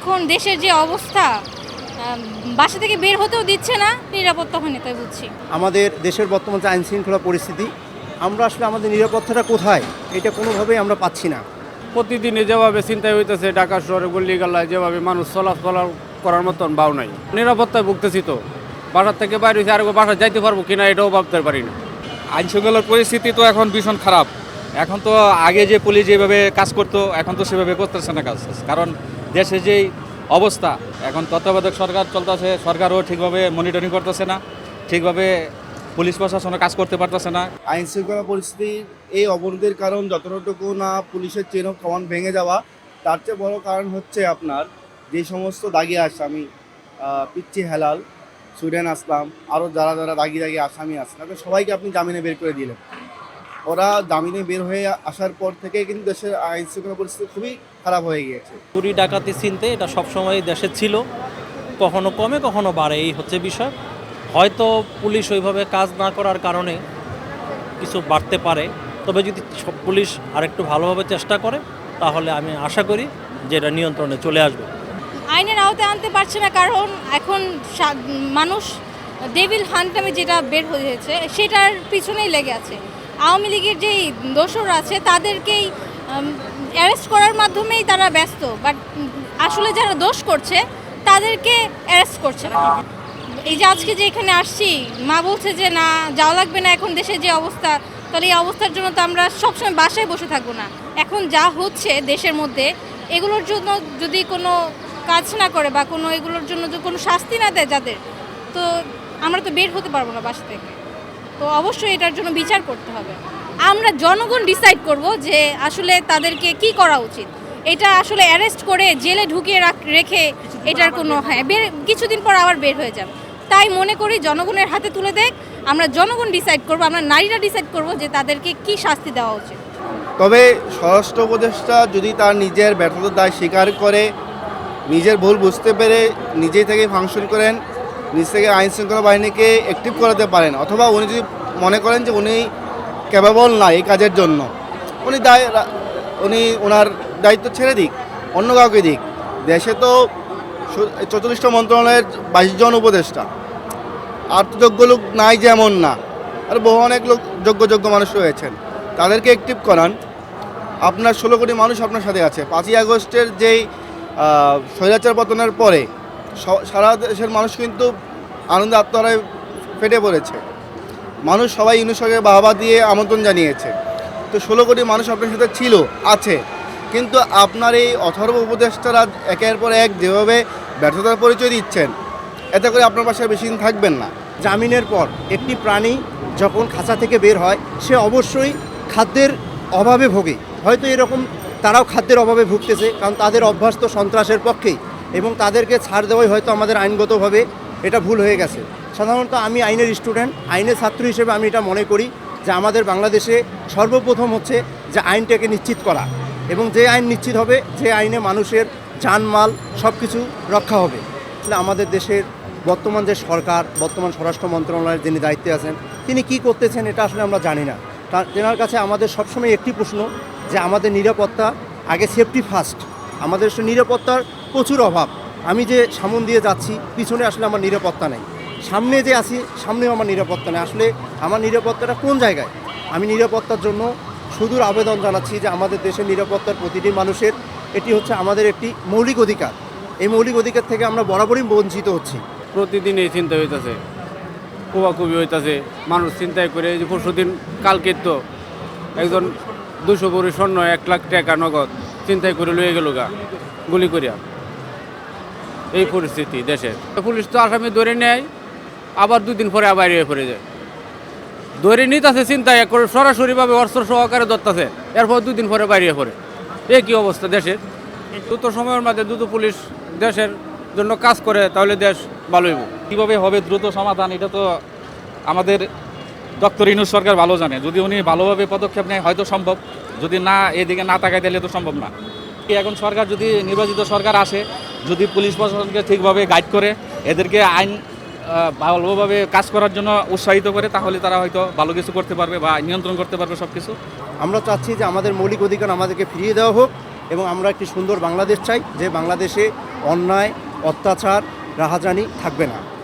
এখন দেশের যে অবস্থা বাসা থেকে বের হতেও দিচ্ছে না নিরাপত্তাহীনতায় বুঝছি। আমাদের দেশের বর্তমান যে আইন শৃঙ্খলা পরিস্থিতি আমরা আসলে আমাদের নিরাপত্তাটা কোথায় এটা কোনোভাবেই আমরা পাচ্ছি না। প্রতিদিনে যেভাবে চিন্তায় হইতেছে ঢাকা শহরে গল্লি গাল্লায় যেভাবে মানুষ চলাচল করার মতন বাউ নাই। নিরাপত্তায় ভুগতেছি তো। বাসার থেকে বাইরে হয়েছে আর বাসা যাইতে পারব কিনা এটাও ভাবতে পারি না। আইন শৃঙ্খলার পরিস্থিতি তো এখন ভীষণ খারাপ। এখন তো আগে যে পুলিশ যেভাবে কাজ করতো এখন তো সেভাবে করতেছে না কাজ। কারণ দেশে যেই অবস্থা, এখন তত্ত্বাবধায়ক সরকার চলতেছে, সরকারও ঠিকভাবে মনিটরিং করতেছে না, ঠিকভাবে পুলিশ প্রশাসনও কাজ করতে পারতেছে না। আইন শৃঙ্খলা পরিস্থিতির এই অবনতির কারণ যতটুকু না পুলিশের চেন অফ কমান্ড ভেঙে যাওয়া, তার চেয়ে বড় কারণ হচ্ছে আপনার যে সমস্ত দাগি আসামি পিচ্ছি হেলাল, সুরেন আসলাম আরও যারা যারা দাগি দাগি আসামি আছে, তাদের সবাইকে আপনি জামিনে বের করে দিলেন। ওরা জামিনে বের হয়ে আসার পর থেকে কিন্তু দেশের আইন শৃঙ্খলা পরিস্থিতি খুবই খারাপ হয়ে গিয়েছে। চুরি ডাকাতি চিনতে এটা সবসময় দেশে ছিল। কখনো কমে কখনো বাড়ে এই হচ্ছে বিষয়। হয়তো পুলিশ ওইভাবে কাজ না করার কারণে কিছু বাড়তে পারে। তবে যদি সব পুলিশ আরেকটু ভালোভাবে চেষ্টা করে তাহলে আমি আশা করি যে এটা নিয়ন্ত্রণে চলে আসবে। আইনের আওতায় আনতে পারছে না কারণ এখন মানুষ ডেভিল হান্ট নামে যেটা বের হয়েছে সেটার পিছনেই লেগে আছে। আওয়ামী লীগের যেই দোসররা আছে, তাদেরকেই অ্যারেস্ট করার মাধ্যমেই তারা ব্যস্ত। বাট আসলে যারা দোষ করছে, তাদেরকে অ্যারেস্ট করছে। না এই যে আজকে যে এখানে আসছি, মা বলছে যে, না, যাওয়া লাগবে না এখন দেশের যে অবস্থা। তাহলে এই অবস্থার জন্য তো আমরা সবসময় বাসায় বসে থাকব না। এখন যা হচ্ছে দেশের মধ্যে, এগুলোর জন্য যদি কোনো কাজ না করে বা কোনো এগুলোর জন্য যদি কোনো শাস্তি না দেয় যাদের, তো আমরা তো বের হতে পারব না বাসা থেকে। তো অবশ্যই এটার জন্য বিচার করতে হবে। আমরা জনগণ ডিসাইড করব যে আসলে তাদেরকে কি করা উচিত। এটা আসলে অ্যারেস্ট করে জেলে ঢুকিয়ে রাখ- এটার কোনো হ্যাঁ বের, কিছুদিন পর আবার বের হয়ে যাবে। তাই মনে করি জনগণের হাতে তুলে দেখ, আমরা জনগণ ডিসাইড করব, আমরা নারীরা ডিসাইড করব যে তাদেরকে কি শাস্তি দেওয়া উচিত। তবে স্বরাষ্ট্র উপদেষ্টা যদি তার নিজের ব্যর্থতার দায় স্বীকার করে, নিজের ভুল বুঝতে পেরে নিজেই থেকে ফাংশন করেন নিজ থেকে আইন শৃঙ্খলা বাহিনীকে অ্যাক্টিভ করাতে পারেন, অথবা উনি যদি মনে করেন যে উনি ক্যাপাবল না এই কাজের জন্য, উনি দায়, উনি ওনার দায়িত্ব ছেড়ে দিক, অন্য কাউকে দিক। দেশে তো চৌচল্লিশটা মন্ত্রণালয়ের বাইশ জন উপদেষ্টা। আর তো যোগ্য লোক নাই যেমন না। আর বহু অনেক লোক যোগ্য যোগ্য মানুষ রয়েছেন। তাদেরকে অ্যাক্টিভ করান। আপনার ষোলো কোটি মানুষ আপনার সাথে আছে। পাঁচই আগস্টের যেই স্বৈরাচার পতনের পরে সারা দেশের মানুষ কিন্তু আনন্দে আত্মহারায় ফেটে পড়েছে। মানুষ সবাই ইউনিসকে বাহবা দিয়ে আমন্ত্রণ জানিয়েছে। তো ষোলো কোটি মানুষ আপনার সাথে ছিল, আছে। কিন্তু আপনার এই অথর্ব উপদেষ্টারা একের পর এক যেভাবে ব্যর্থতার পরিচয় দিচ্ছেন, এতে করে আপনার পাশে বেশি দিন থাকবেন না। জামিনের পর একটি প্রাণী যখন খাঁচা থেকে বের হয়, সে অবশ্যই খাদ্যের অভাবে ভোগে। হয়তো এরকম তারাও খাদ্যের অভাবে ভুগতেছে, কারণ তাদের অভ্যাস তো সন্ত্রাসের পক্ষেই। এবং তাদেরকে ছাড় দেওয়াই হয়তো আমাদের আইনগতভাবে এটা ভুল হয়ে গেছে। সাধারণত আমি আইনের স্টুডেন্ট, আইনের ছাত্র হিসেবে আমি এটা মনে করি যে আমাদের বাংলাদেশে সর্বপ্রথম হচ্ছে যে আইনটাকে নিশ্চিত করা এবং যে আইন নিশ্চিত হবে, যে আইনে মানুষের জানমাল সব কিছু রক্ষা হবে। আসলে আমাদের দেশের বর্তমান যে সরকার, বর্তমান স্বরাষ্ট্র মন্ত্রণালয়ের যিনি দায়িত্বে আছেন, তিনি কি করতেছেন এটা আসলে আমরা জানি না। তার তেনার কাছে আমাদের সবসময় একটি প্রশ্ন যে আমাদের নিরাপত্তা আগে সেফটি ফার্স্ট আমাদের নিরাপত্তার প্রচুর অভাব। আমি যে সামন দিয়ে যাচ্ছি, পিছনে আসলে আমার নিরাপত্তা নেই। সামনে যে আছি, সামনেও আমার নিরাপত্তা নেই। আসলে আমার নিরাপত্তাটা কোন জায়গায়? আমি নিরাপত্তার জন্য সুদূর আবেদন জানাচ্ছি যে আমাদের দেশের নিরাপত্তার প্রতিটি মানুষের এটি হচ্ছে আমাদের একটি মৌলিক অধিকার। এই মৌলিক অধিকার থেকে আমরা বরাবরই বঞ্চিত হচ্ছি। প্রতিদিন এই চিন্তা হইতেছে। কুবাকুবি হইতেছে। মানুষ চিন্তায় করে যে পরশু দিন কালকে তো একজন দুশো ভরি স্বর্ণ এক লাখ টাকা নগদ। চিন্তায় করে লয়ে গেল গা, গুলি করিয়া। এই পরিস্থিতি দেশের। পুলিশ তো আসামি ধরে নেয়, আবার দুদিন পরে আবার করে যায়। ধরে নিতেছে চিন্তায় করে, সরাসরিভাবে অস্ত্র সহকারে ধরতেছে, এরপর দুদিন পরে বাইরে পড়ে এই কি অবস্থা দেশের? দ্রুত সময়ের মধ্যে দ্রুত পুলিশ দেশের জন্য কাজ করে, তাহলে দেশ ভালো হইব। কীভাবে হবে দ্রুত সমাধান, এটা তো আমাদের ডক্টর ইনুস সরকার ভালো জানে। যদি উনি ভালোভাবে পদক্ষেপ নেয়, হয়তো সম্ভব। যদি না, এদিকে না তাকায় তাহলে তো সম্ভব না। এখন সরকার যদি, নির্বাচিত সরকার আসে, যদি পুলিশ প্রশাসনকে ঠিকভাবে গাইড করে, এদেরকে আইন ভালোভাবে কাজ করার জন্য উৎসাহিত করে, তাহলে তারা হয়তো ভালো কিছু করতে পারবে বা নিয়ন্ত্রণ করতে পারবে সব কিছু আমরা চাচ্ছি যে আমাদের মৌলিক অধিকার আমাদেরকে ফিরিয়ে দেওয়া হোক এবং আমরা একটি সুন্দর বাংলাদেশ চাই, যে বাংলাদেশে অন্যায়, অত্যাচার, রাহাজানি থাকবে না।